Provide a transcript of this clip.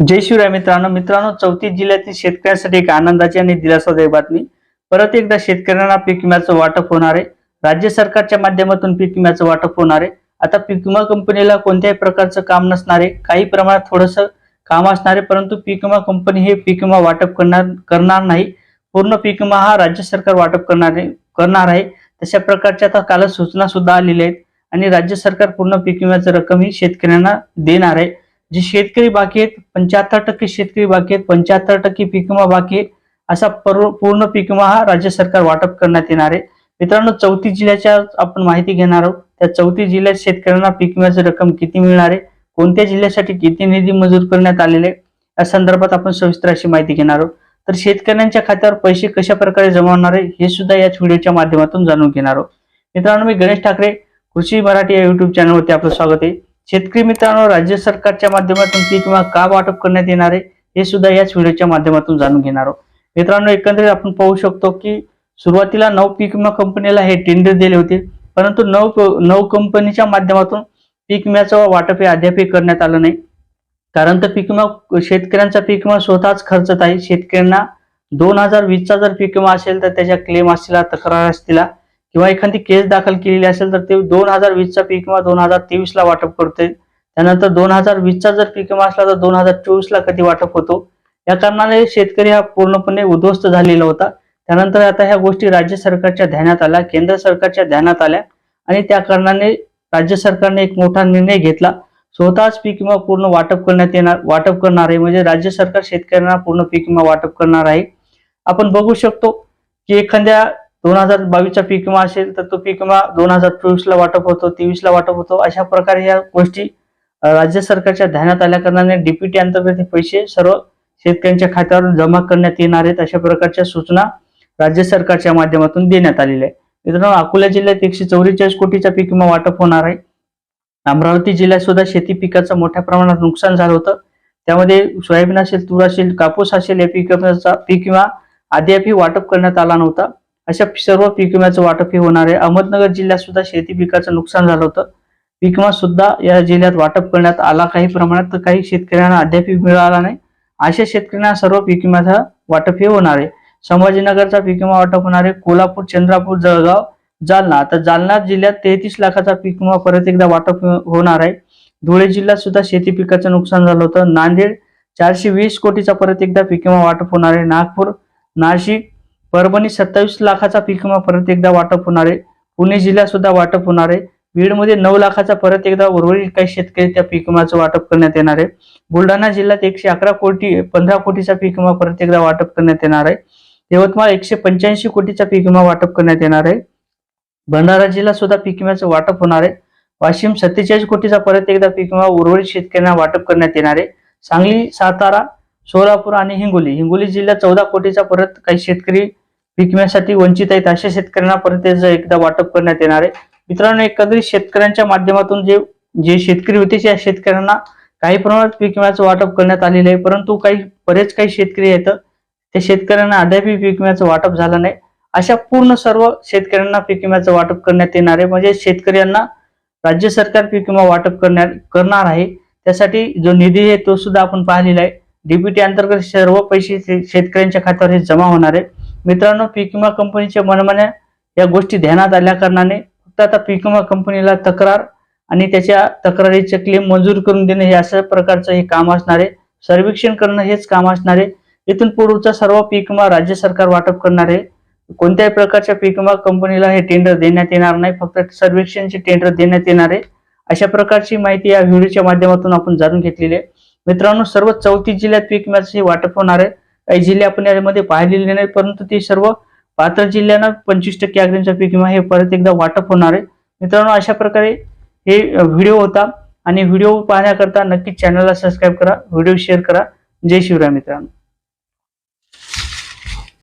जय शिवराय मित्रांनो. मित्रांनो चौतीस जिल्ह्यातील शेतकऱ्यांसाठी एक आनंदाची आणि दिलासादायक बातमी. परत एकदा शेतकऱ्यांना पीक विम्याचं वाटप होणार आहे. राज्य सरकारच्या माध्यमातून पीक विम्याचं वाटप होणार आहे. आता पीक विमा कंपनीला कोणत्याही प्रकारचं काम नसणारे काही प्रमाणात थोडंसं काम असणार आहे परंतु पीक विमा कंपनी हे पीक विमा वाटप करणार करणार नाही. पूर्ण पीक विमा हा राज्य सरकार वाटप करणार करणार आहे. तशा प्रकारच्या आता काल सूचना सुद्धा आलेल्या आहेत. आणि राज्य सरकार पूर्ण पीक विम्याचं रक्कम ही शेतकऱ्यांना देणार आहे. जे शेतकरी बाकी आहेत पंच्याहत्तर टक्के शेतकरी बाकी आहेत पंच्याहत्तर टक्के पीक विमा बाकी आहे असा पूर्ण पीक विमा हा राज्य सरकार वाटप करण्यात येणार आहे. मित्रांनो चौथी जिल्ह्याच्या आपण माहिती घेणार आहोत. त्या चौथी जिल्ह्यात शेतकऱ्यांना पीक विम्याची रक्कम किती मिळणार आहे? कोणत्या जिल्ह्यासाठी किती निधी मंजूर करण्यात आलेले या संदर्भात आपण सविस्तर अशी माहिती घेणार आहोत. तर शेतकऱ्यांच्या खात्यावर पैसे कशा प्रकारे जमा होणार आहे हे सुद्धा याच व्हिडिओच्या माध्यमातून जाणून घेणार आहोत. मित्रांनो मी गणेश ठाकरे कृषी मराठी या युट्यूब चॅनलवरती आपलं स्वागत आहे. शेतकरी मित्रांनो राज्य सरकारच्या माध्यमातून पीक विमा का वाटप करण्यात येणार आहे हे सुद्धा याच व्हिडिओच्या माध्यमातून जाणून घेणार आहोत. मित्रांनो एकंदरीत आपण पाहू शकतो की सुरुवातीला नऊ पीक विमा कंपनीला हे टेंडर दिले होते परंतु नऊ नऊ कंपनीच्या माध्यमातून पीक विम्याचं वाटप हे अद्यापही करण्यात आलं नाही. कारण तर पीक विमा शेतकऱ्यांचा पीक विमा स्वतःच खर्चत आहे. शेतकऱ्यांना दोन हजार वीसचा जर पीक विमा असेल तर त्याच्या क्लेम असतील तक्रार असतील किंवा एखादी केस दाखल केलेली असेल तर ते दोन हजार वीसचा पीक विमा दोन हजार तेवीसला वाटप करते. त्यानंतर दोन हजार वीसचा जर पीक विमा असला तर दोन हजार चोवीसला कधी वाटप होतो? या कारणाने शेतकरी हा पूर्णपणे उद्ध्वस्त झालेला होता. त्यानंतर आता ह्या गोष्टी राज्य सरकारच्या ध्यानात आल्या केंद्र सरकारच्या ध्यानात आल्या आणि त्या कारणाने राज्य सरकारने एक मोठा निर्णय घेतला. स्वतःच पीक विमा पूर्ण वाटप करण्यात येणार वाटप करणार आहे. म्हणजे राज्य सरकार शेतकऱ्यांना पूर्ण पीक विमा वाटप करणार आहे. आपण बघू शकतो की एखाद्या दोन हजार बावीसचा पीक विमा असेल तर तो पीक विमा दोन हजार चोवीस ला वाटप होतो तेवीस ला वाटप होतो. अशा प्रकारे या गोष्टी राज्य सरकारच्या ध्यानात आल्या कारणाने डीपीटी अंतर्गत हे पैसे सर्व शेतकऱ्यांच्या खात्यावर जमा करण्यात येणार आहेत अशा प्रकारच्या सूचना राज्य सरकारच्या माध्यमातून देण्यात आलेल्या आहे मित्रांनो अकोला जिल्ह्यात एकशे चौवेचाळीस कोटीचा पीक विमा वाटप होणार आहे. अमरावती जिल्ह्यात सुद्धा शेती पिकाचं मोठ्या प्रमाणात नुकसान झालं होतं. त्यामध्ये सोयाबीन असेल तूर असेल कापूस असेल या पीक पीक विमा अद्यापही वाटप करण्यात आला नव्हता. अशा सर्व पीक विम्याचं वाटप हे होणार आहे. अहमदनगर जिल्ह्यात सुद्धा शेती पिकाचं नुकसान झालं होतं. पीक विमा सुद्धा या जिल्ह्यात वाटप करण्यात आला. काही प्रमाणात तर काही शेतकऱ्यांना अद्याप मिळाला नाही. अशा शेतकऱ्यांना सर्व पीक विम्याचा वाटप हे होणार आहे. संभाजीनगरचा पीक विमा वाटप होणार आहे. कोल्हापूर चंद्रापूर जळगाव जालना. तर जालना जिल्ह्यात तेहतीस लाखाचा पीक विमा परत एकदा वाटप होणार आहे. धुळे जिल्ह्यात सुद्धा शेती पिकाचं नुकसान झालं होतं. नांदेड चारशे वीस कोटीचा परत एकदा पीक विमा वाटप होणार आहे. नागपूर नाशिक परभणी सत्तावीस लाखाचा पीक विमा परत एकदा वाटप होणार आहे. पुणे जिल्ह्यात सुद्धा वाटप होणार आहे. बीडमध्ये नऊ लाखाचा परत एकदा उर्वरित काही शेतकरी त्या पीक विमाचं वाटप करण्यात येणार आहे. बुलढाणा जिल्ह्यात एकशे अकरा कोटी पंधरा कोटीचा पीक विमा परत एकदा वाटप करण्यात येणार आहे. यवतमाळ एकशे पंच्याऐंशी कोटीचा पीक विमा वाटप करण्यात येणार आहे. भंडारा जिल्ह्यात सुद्धा पीक विम्याचं वाटप होणार आहे. वाशिम सत्तेचाळीस कोटीचा परत एकदा पीक विमा उर्वरित शेतकऱ्यांना वाटप करण्यात येणार आहे. सांगली सातारा सोलापूर आणि हिंगोली. हिंगोली जिल्ह्यात चौदा कोटीचा परत काही शेतकरी पीक विम्यासाठी वंचित आहेत अशा शेतकऱ्यांना परत एकदा वाटप करण्यात येणार आहे. मित्रांनो एकंदरीत शेतकऱ्यांच्या माध्यमातून जे जे शेतकरी होते त्या शेतकऱ्यांना काही प्रमाणात पीक विम्याचं वाटप करण्यात आलेलं आहे. परंतु काही बरेच काही शेतकरी आहेत त्या शेतकऱ्यांना अद्यापही पीक विम्याचं वाटप झालं नाही. अशा पूर्ण सर्व शेतकऱ्यांना पीक विम्याचं वाटप करण्यात येणार आहे. म्हणजे शेतकऱ्यांना राज्य सरकार पीक विमा वाटप करण्यात करणार आहे. त्यासाठी जो निधी आहे तो सुद्धा आपण पाहिलेला आहे. डीबीटी अंतर्गत सर्व पैसे शेतकऱ्यांच्या खात्यावर हे जमा होणार आहे. मित्रांनो पीक विमा कंपनीच्या मनमान्या या गोष्टी ध्यानात आल्या कारणाने फक्त आता पीक विमा कंपनीला तक्रार आणि त्याच्या तक्रारीचे क्लेम मंजूर करून देणे हे अशा प्रकारचं हे काम असणार आहे. सर्वेक्षण करणं हेच काम असणार आहे. इथून पुढचा सर्व पीक विमा राज्य सरकार वाटप करणार आहे. कोणत्याही प्रकारच्या पीक विमा कंपनीला हे टेंडर देण्यात येणार नाही. फक्त सर्वेक्षणचे टेंडर देण्यात येणार आहे. अशा प्रकारची माहिती या व्हिडिओच्या माध्यमातून आपण जाणून घेतलेली आहे. मित्रांनो सर्व चौतीस जिल्ह्यात पीक विम्याचे वाटप होणार आहे. काही जिल्हे आपण यामध्ये पाहिलेले नाही परंतु ते सर्व पात्र जिल्ह्यांना पंचवीस टक्के अग्रिमचा पीक विमा हे परत एकदा वाटप होणार आहे. मित्रांनो अशा प्रकारे हे व्हिडिओ होता आणि व्हिडिओ पाहण्याकरता नक्कीच चॅनलला सबस्क्राईब करा व्हिडिओ शेअर करा. जय शिवराय मित्रांनो.